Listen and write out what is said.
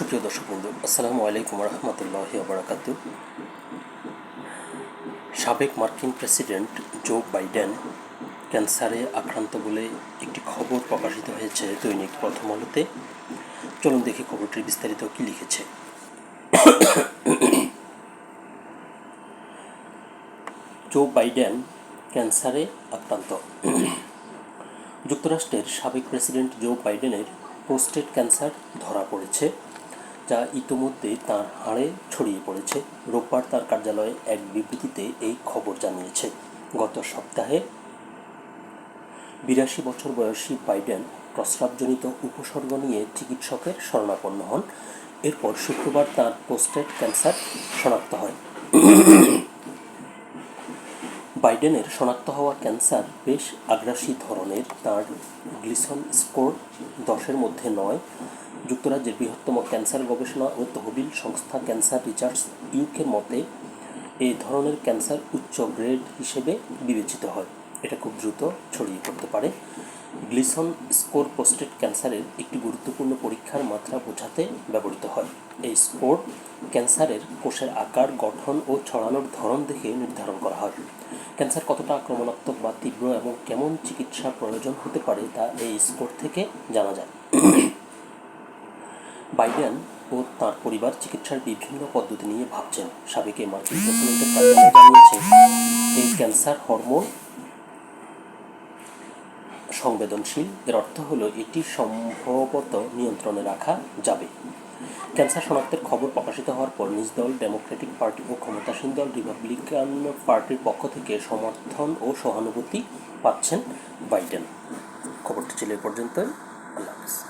সুপ্রিয় দর্শক বন্ধু, আসসালামু আলাইকুম রহমতুল্লাহ বারাকাত সাবেক মার্কিন প্রেসিডেন্ট জো বাইডেন ক্যান্সারে আক্রান্ত বলে একটি খবর প্রকাশিত হয়েছে দৈনিক প্রথম আলোতে। চলুন দেখি খবরটির বিস্তারিত কী লিখেছে। জো বাইডেন ক্যান্সারে আক্রান্ত। যুক্তরাষ্ট্রের সাবেক প্রেসিডেন্ট জো বাইডেনের প্রোস্টেট ক্যান্সার ধরা পড়েছে। যা ইতোমধ্যে তার হাড়ে ছড়িয়ে পড়েছে। রোববার তার কার্যালয়ে এক বিবৃতিতে এই খবর জানিয়েছে। গত সপ্তাহে বিরাশি বছর বয়সী বাইডেন প্রস্রাবজনিত উপসর্গ নিয়ে চিকিৎসকের শরণাপন্ন হন। এরপর শুক্রবার তার প্রোস্টেট ক্যান্সার শনাক্ত হয়। বাইডেনের শনাক্ত হওয়া ক্যান্সার বেশ আগ্রাসী ধরনের, তার গ্লিসন স্কোর দশের মধ্যে নয়। যুক্তরাজ্যের বৃহত্তম ক্যান্সার গবেষণা ও তহবিল সংস্থা ক্যান্সার রিসার্চ ইউকের মতে এই ধরনের ক্যান্সার উচ্চ গ্রেড হিসেবে বিবেচিত হয়। এটা খুব দ্রুত ছড়িয়ে পড়তে পারে। গ্লিসন স্কোর প্রোস্টেট ক্যান্সারের একটি গুরুত্বপূর্ণ পরীক্ষার মাত্রা বোঝাতে ব্যবহৃত হয়। এই স্কোর ক্যান্সারের কোষের আকার, গঠন ও ছড়ানোর ধরন দেখে নির্ধারণ করা হয়। ক্যান্সার কতটা আক্রমণাত্মক বা তীব্র এবং কেমন চিকিৎসা প্রয়োজন হতে পারে তা এই স্কোর থেকে জানা যায়। বাইডেন ও তার পরিবার চিকিৎসার বিভিন্ন পদ্ধতি নিয়ে ভাবছেন। সাবেক মার্কিন প্রেসিডেন্টের জানিয়েছে এই ক্যান্সার হরমোন সংবেদনশীল এর অর্থ হলো এটি সম্ভবত নিয়ন্ত্রণে রাখা যাবে। ক্যান্সার শনাক্তের খবর প্রকাশিত হওয়ার পর নিজ দল, ডেমোক্রেটিক পার্টি ও ক্ষমতাসীন দল রিপাবলিকান পার্টির পক্ষ থেকে সমর্থন ও সহানুভূতি পাচ্ছেন বাইডেন। খবরটি ছিল এ পর্যন্তই। আল্লাহ হাফিজ।